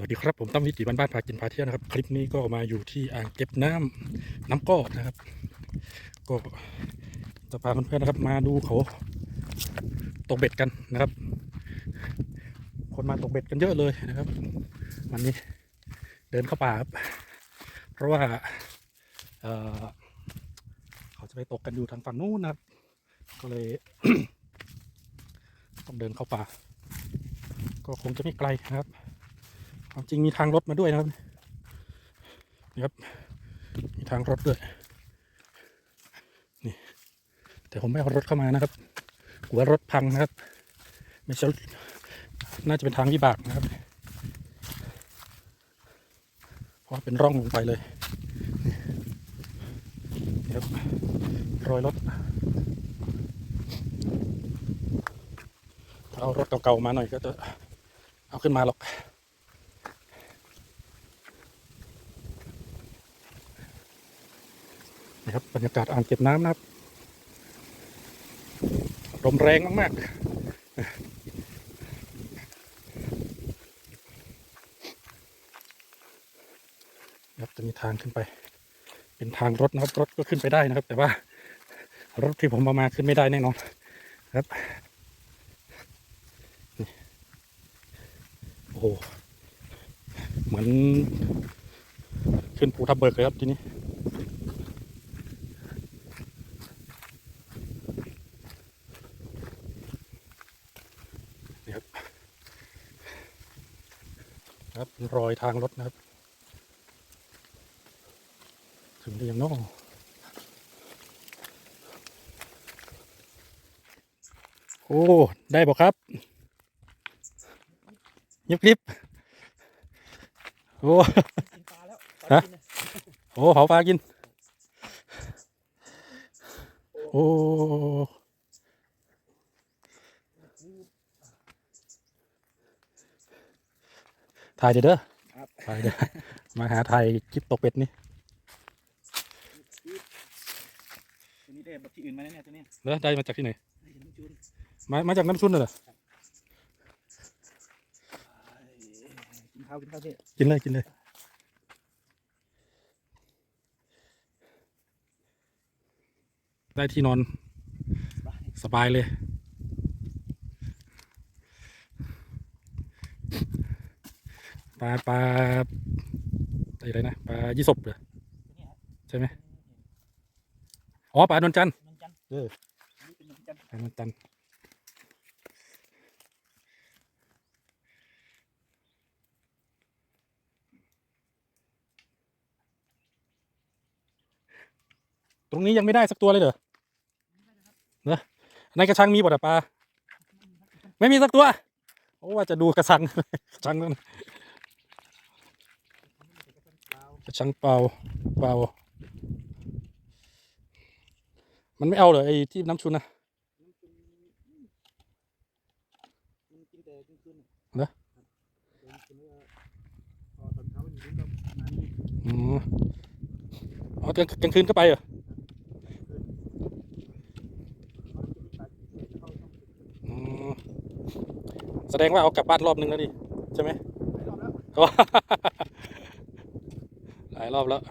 วัสดีครับผมตั้มวิถีบ้านบ้านพากินพาเที่ยวนะครับ คลิปนี้ก็มาอยู่ที่อ่างเก็บน้ำน้ำก้อนะครับ ก็จะพาเพื่อนๆนะครับ มาดูเขาตกเบ็ดกันนะครับ คนมาตกเบ็ดกันเยอะเลยนะครับ วันนี้เดินเข้าป่าครับ เพราะว่าเเขาจะไปตกกันอยู่ทางฝั่งนู้นนะครับ ก็เลยต้องเดินเข้าป่า ก็คงจะไม่ไกลนะครับ จริงมีทางรถมาด้วยนะครับนี่ครับ มีทางรถด้วย นี่ แต่ผมไม่เอารถเข้ามานะครับกลัวรถพังนะครับ ไม่ใช่น่าจะเป็นทางวิบากนะครับ เพราะเป็นร่องลงไปเลยนี่ครับรอยรถเอารถเก่าๆมาหน่อยก็จะเอาขึ้นมาหรอก นะครับบรรยากาศอ่างเก็บน้ำนะครับลมแรงมากๆครับจะมีทางขึ้นไป เป็นทางรถนะครับรถก็ขึ้นไปได้นะครับ แต่ว่ารถที่ผมเอามาขึ้นไม่ได้แน่นอนครับโอ้โหเหมือนขึ้นภูทับเบิกเลยครับทีนี้ นี่ครับค รับเป็นรอยทางรถนะครับ ถึงได้ยังนอกโอ้ ได้บอกครับยิบคลิปโอ้กินปลาแล้วฮะโอ้เผาปลากิน โอ้ ถ่ายเดี๋ยวเด้อครับถ่ายเด้อมาหาถ่ายคลิปตกเป็ดนี่ตัวนี้ได้แบบที่อื่นมาแน่ๆตัวเนี้ยแล้วได้มาจากที่ไหนได้เห็นน้ำจูนมามาจากน้ำซุนน่ะเหรอกินข้าวกินข้าวพี่กินเลยกินเลยได้ที่นอนสบายเลย ปลาปลาอะไรนะปลายี่สบเหรอตัวนี้ฮะใช่ไหมอ๋อปลานวลจันทร์นนจันทร์เอออันนี้เป็นนนจันทร์ปลานวลจันทร์ตรงนี้ยังไม่ได้สักตัวเลยเหรอเหรอในกระชังมีบ่ดอะปลา ไม่มีสักตัว โอ้ว่าจะดูกระชังกระชังนั่น กระชังเปล่าเปล่า มันไม่เอาเหรอไอ้ที่น้ำชุนนะมันกินแต่กลางคืนเหรอกลางคืนแล้วพอตอนเช้ามันอยู่ก็น้ำนี่อ๋ออ๋อกลางกลางคืนก็ไปเหรออ๋อแสดงว่าเอากลับบ้านรอบนึงแล้วดิ ใช่ไหมหลาย รอบแล้ว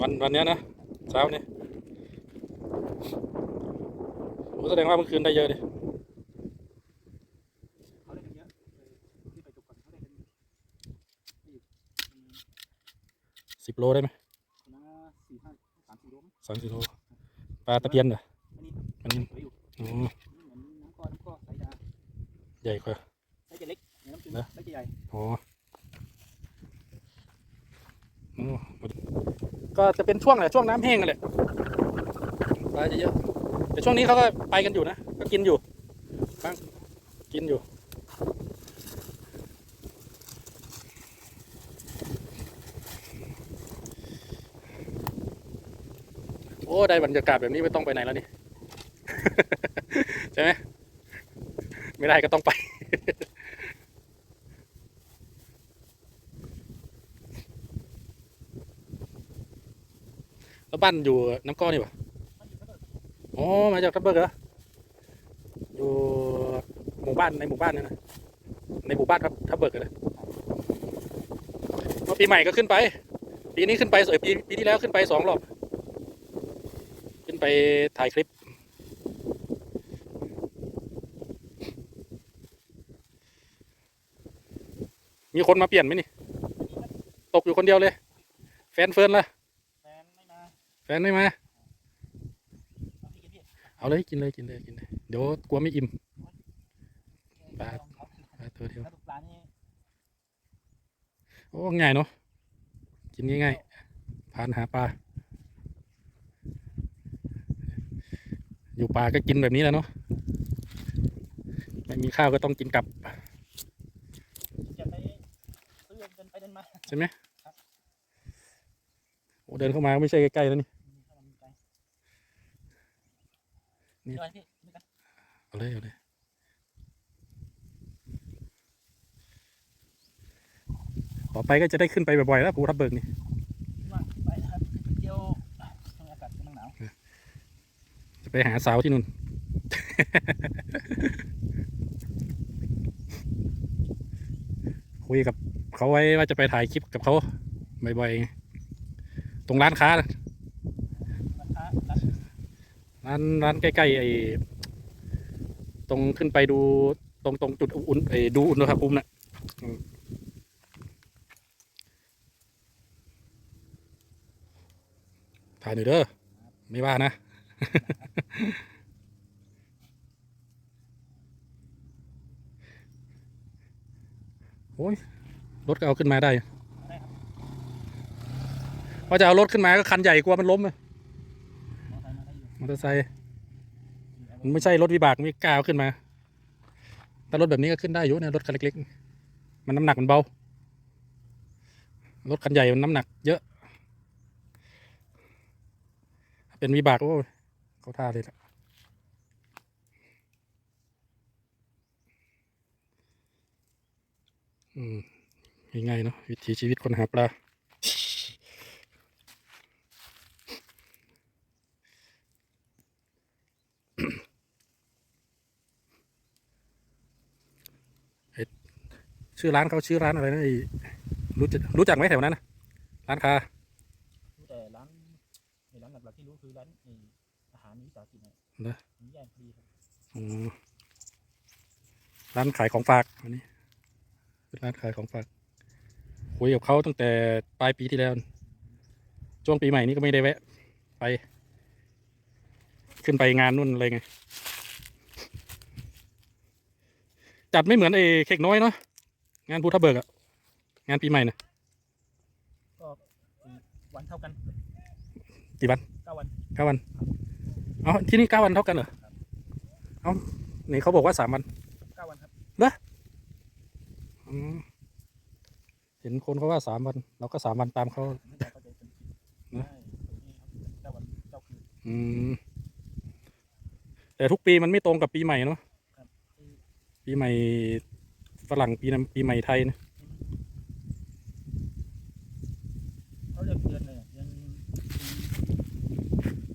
วันวันเนี้ยนะเช้านี้โอ้แสดงว่าเมื่อคืนได้เยอะดิเขาได้กันเยอะที่ไปตกก่อนเขาได้กันสิบโลได้ไหมนะสี่ห้าสามสี่โลมั้งสามสิบโลปลาตะเพียนเหรออันนี้อันนี้สวยอ ใหญ่กว่าไซส์จะเล็กเหมือนน้ำจูนนะไซส์จะใหญ่อ๋อโอ้ก็จะเป็นช่วงแหละช่วงน้ำแห้งกันแหละปลาจะเยอะแต่ช่วงนี้เขาก็ไปกันอยู่นะก็กินอยู่บ้างกินอยู่ โอ้ได้บรรยากาศแบบนี้ไม่ต้องไปไหนแล้วนี่ ใช่ไหม ไม่ได้ก็ต้องไป แล้วบ้านอยู่น้ำก้อนนี่ปะอ๋อ มาจากทับเบิกเหรอ อยู่หมู่บ้านในหมู่บ้านนี่นะ ในหมู่บ้านครับทับเบิกเลยพราปีใหม่ก็ขึ้นไป ปีนี้ขึ้นไปสวยปีปีที่แล้วขึ้นไปสองรอบ ขึ้นไปถ่ายคลิป มีคนมาเปลี่ยนไหมนี่ ตกอยู่คนเดียวเลย แฟนเฟิร์นล่ะ แฟนไม่มาแฟนไม่มา เอาพี่กินพี่เอาเลยกินเลยกินเลยกินเลย เดี๋ยวกลัวไม่อิ่ม ปลาลองเอาปลาตัวเดียว แล้วดูปลานี่โอ้ง่ายเนาะ กินง่ายๆพานหาปลา อยู่ป่าก็กินแบบนี้แหล้วเนาะ ไม่มีข้าวก็ต้องกินกลับ จะไปซื้อเดินไปเดินมา ใช่ไหมโอ้เดินเข้ามาก็ไม่ใช่ใกล้ๆแล้วนี่เข้ามาไกลนี่เดี๋ยวพี่นี่กันเอาเลยเอาเลยต่อไปก็จะได้ขึ้นไปบ่อยๆแล้วภูทับเบิกนี่ว่าไปนะครับไปเที่ยวช่วงอากาศกำลังหนาวจะไปหาสาวที่นู่น คุยกับ เขาไว้ว่าจะไปถ่ายคลิปกับเขาบ่อยๆตรงร้านค้า ร้านร้านใกล้ๆไอ้ตรงขึ้นไปดูตรงตรงจุดอุ่นไอ้ดูอุณหภูมิน่ะถ่ายหน่อยเด้อไม่ว่านะโอ้ย รถก็เอาขึ้นมาได้ได้ครับว่าจะเอารถขึ้นมาก็คันใหญ่กลัวมันล้มเลยมอเตอร์ไซค์มาได้อยู่มอเตอร์ไซค์มันไม่ใช่รถวิบากม่กล้าเอาขึ้นมา แต่รถแบบนี้ก็ขึ้นได้อยู่นะรถคันเล็กๆ มันน้ำหนักมันเบา รถคันใหญ่มันน้ำหนัก เยอะ เป็นวิบากโอ้เขาท่าเลยละอืม ง่ายๆเนาะวิถีชีวิตคนหาปลาชื่อร้านเขาชื่อร้านอะไรนะไอ้รู้จักรู้จักไหมแถวนั้นนะร้านค้ารู้แต่ร้านในร้านหลักๆที่รู้คือร้านไอ้อาหารวิสาหกิจเนี่ยเหรอมีแยกพอดีครับอ๋อร้านขายของฝากอันนี้เป็นร้านขายของฝาก คุยกับเขาตั้งแต่ปลายปีที่แล้ว ช่วงปีใหม่นี้ก็ไม่ได้แวะ ไป ขึ้นไปงานนู่นอะไรไง จัดไม่เหมือนไอ้เค้กน้อยเนาะงานภูทับเบิกอะงานปีใหม่นะก็วันเท่ากัน กี่วันเก้าวันเก้าวันเอาที่นี่เก้าวันเท่ากันเหรอเอานี่เขาบอกว่าสามวันเก้าวันครับอืม เห็นคนเขาว่าสามวันเราก็สามวันตามเขาไม่ได้เข้าใจเป็นผิดนะใช่เก้าวันเก้าคืนอืมแต่ทุกปีมันไม่ตรงกับปีใหม่เนาะครับปีใหม่ฝรั่งปีนั้นปีใหม่ไทยนะ เขาเรียกเดือนเลยอะเดือน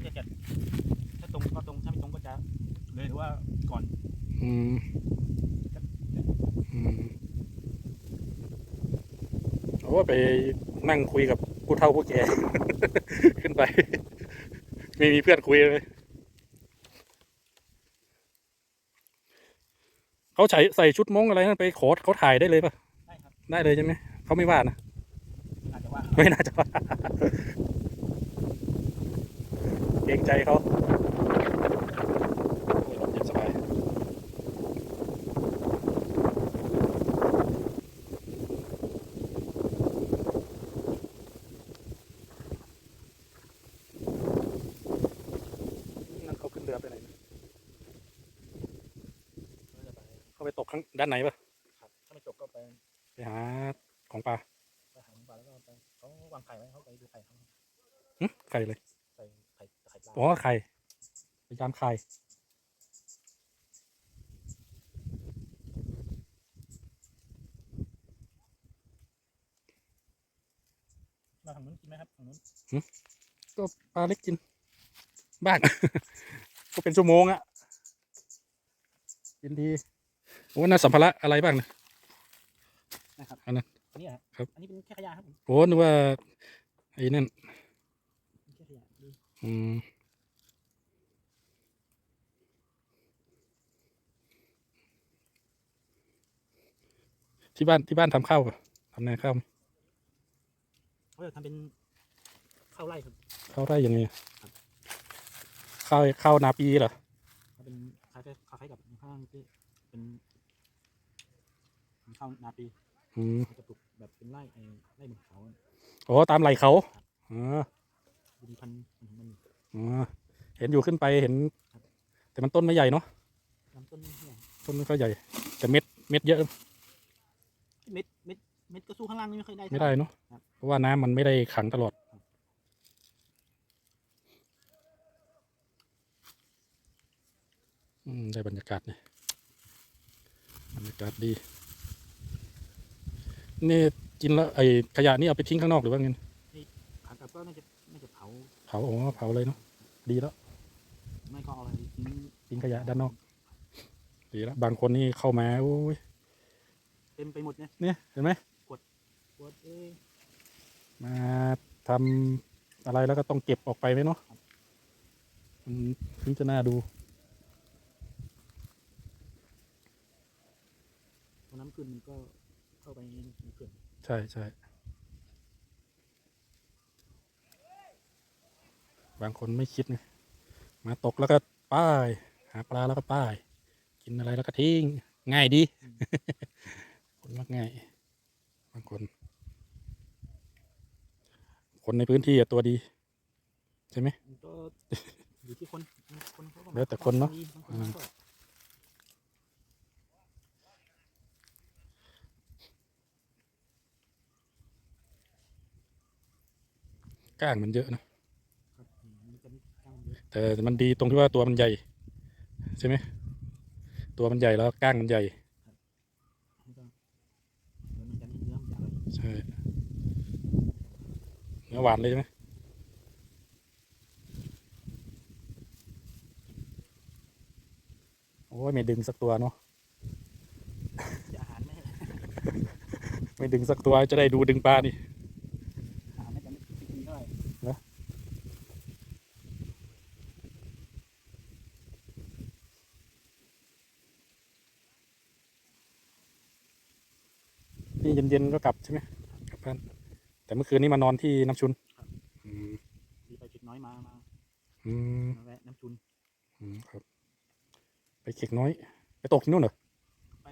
เรียกจัดถ้าตรงก็ตรงถ้าไม่ตรงก็จะเลยหรือว่าก่อน อืมอืมโอ้ไป นั่งคุยกับผู้เฒ่าผู้แก่ ขึ้นไป ไม่มีเพื่อนคุยเลยเขาใส่ใส่ชุดมงอะไรนั่นไปขอเขาถ่ายได้เลยปะได้ครับได้เลยใช่ไหมเขาไม่ว่านะอาจจะว่าไม่น่าจะว่าเกรงใจเขาโอ้ยลมเย็นสบาย นั่นเขาขึ้นเรือไปไหนนะ เราจะไป เขาไปตกข้างด้านไหนปะครับถ้าไม่จบก็ไปไปหาของปลาไปหาปลาแล้วก็ไปเขาวางไข่ไว้เขาไปดูไข่เขาหึไข่เลยใส่ไข่ไข่ปลาอ๋อไข่พยายามไข่มาทางนู้นกินไหมครับทางนู้นก็ปลาเล็กกิน บ้าง ก็เป็นชั่วโมงอะกินที โอ้น่าสัมภาระอะไรบ้างนะนะครับอันนั้นอันนี้เหรอครับ อันนี้เป็นแค่ขยะครับผมโอ้นึกว่าไอ้นั่นเป็นแค่ขยะดีอืมที่บ้านที่บ้านทำข้าวปะทำนาข้าวไหมเขาจะทำเป็นข้าวไร่ครับข้าวไร่ยังไงอะข้าวข้าวนาปีเหรอเขาเป็นคล้ายๆคล้ายๆกับข้างที่เป็นเป็น ข้าวนาปีอืมเขาจะปลูกแบบเป็นไร่ไอ้ไร่บนเขาโอ้ตามไหลเขาอ๋อดูมีพันธุ์ของมันอยู่อ๋อเห็นอยู่ขึ้นไปเห็น แต่มันต้นไม่ใหญ่เนาะลำต้นเนี่ยต้นไม่ค่อยใหญ่ แต่เม็ดเม็ดเยอะเม็ดเม็ดเม็ดก็สู้ข้างล่างนี่ไม่ค่อยได้ไม่ได้เนาะครับ เพราะว่าน้ำมันไม่ได้ขังตลอด อืมได้บรรยากาศนี่บรรยากาศดี นี่กินแล้วไอ้ขยะนี่เอาไปทิ้งข้างนอกหรือว่าไงขากลับก็น่าจะน่าจะเผาเผาอ๋อเผาเลยเนาะดีแล้วไม่ก็เอาอะไรทิ้งทิ้งขยะด้านนอก ดีแล้วบางคนนี่เข้ามาโอ้ยเต็มไปหมดเนี่ยเนี่ยเห็นไหมปวดเอ้ยมาทำอะไรแล้วก็ต้องเก็บออกไปไหมเนาะมันถึงจะน่าดูพอน้ำขึ้นมันก็เข้าไปในเขื่อน ใช่ใช่บางคนไม่คิดไงมาตกแล้วก็ป้าย หาปลาแล้วก็ป้าย กินอะไรแล้วก็ทิ้ง ง่ายดี คนมักง่าย บางคน คนในพื้นที่อะตัวดี ใช่ไหมมันก็อยู่ที่คน คนเขาก็แล้วแต่คนเนอะบางคนก็ ก้างมันเยอะนะครับอืมมันจะไม่ตั้งเยอะแต่มันดีตรงที่ว่าตัวมันใหญ่ ใช่ไหมตัวมันใหญ่แล้วก้างมันใหญ่มันก็เดี๋ยวมันจะไม่เนื้อมันจะอร่อยใช่เนื้อหวานเลยใช่ไหมโอ้ยไม่ดึงสักตัวเนาะจะอาหารไม่ไม่ดึงสักตัวจะได้ดูดึงปลานี่ อาหารไม่จะไม่ไม่ดีเท่าไหร่ นี่เย็นๆก็กลับใช่ไหมกลับบ้านแต่เมื่อคืนนี้มานอนที่น้ำชุนอืมดีไปจุดน้อยมามาอืมมาแวะน้ำจุนอืมครับ ไปเข็กน้อย ไปตกที่นู่นเหรอไป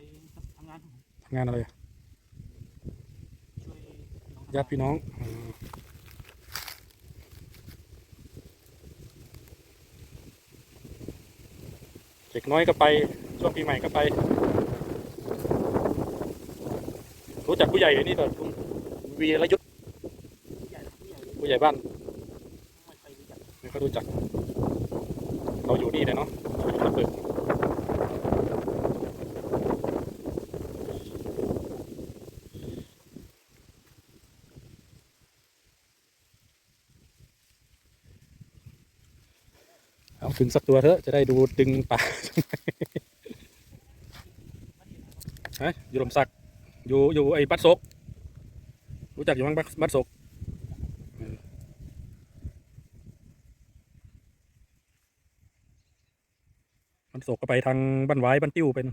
ทำงานครับผมทำงานอะไรอะช่วยน้องญาติพี่น้องอืมเข็กน้อยก็ไปช่วงปีใหม่ก็ไป รู้จักผู้ใหญ่นี่ก็คุณวีรยุทธผู้ใหญ่ผู้ใหญ่บ้านไม่ค่อยรู้จักไม่ค่อยรู้จัก เราอยู่นี่เลยเนาะเราอยู่ตะเปิดเอาถึงสักตัวเถอะจะได้ดูดึงปลาฮะยู่ลมสัก อยู่อยู่ไอ้ปัดศกรู้จักอยู่มั้งปัดบัดศกปัดศกก็ไปทางบ้านไว้บ้านติ้วเป็น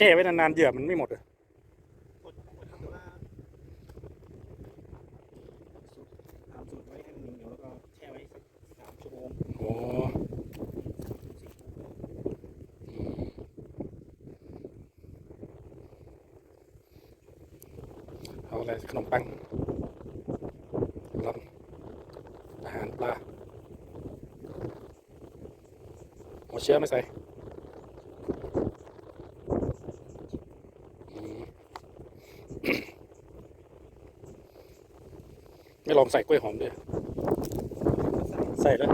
แช่ไว้นานๆเหยื่อมันไม่หมดเลยโอ้เอาอะไรขนมปังร้ออาหารปลาหมดเชื้อไม่ใส่ ลองใส่กล้วยหอมด้วย ใส่แล้ว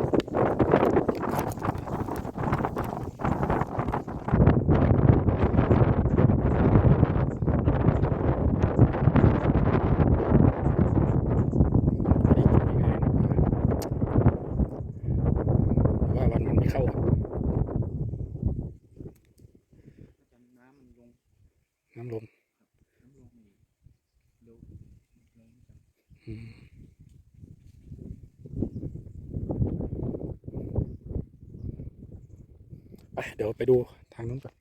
เดี๋ยวไปดูทางนู้นก่อน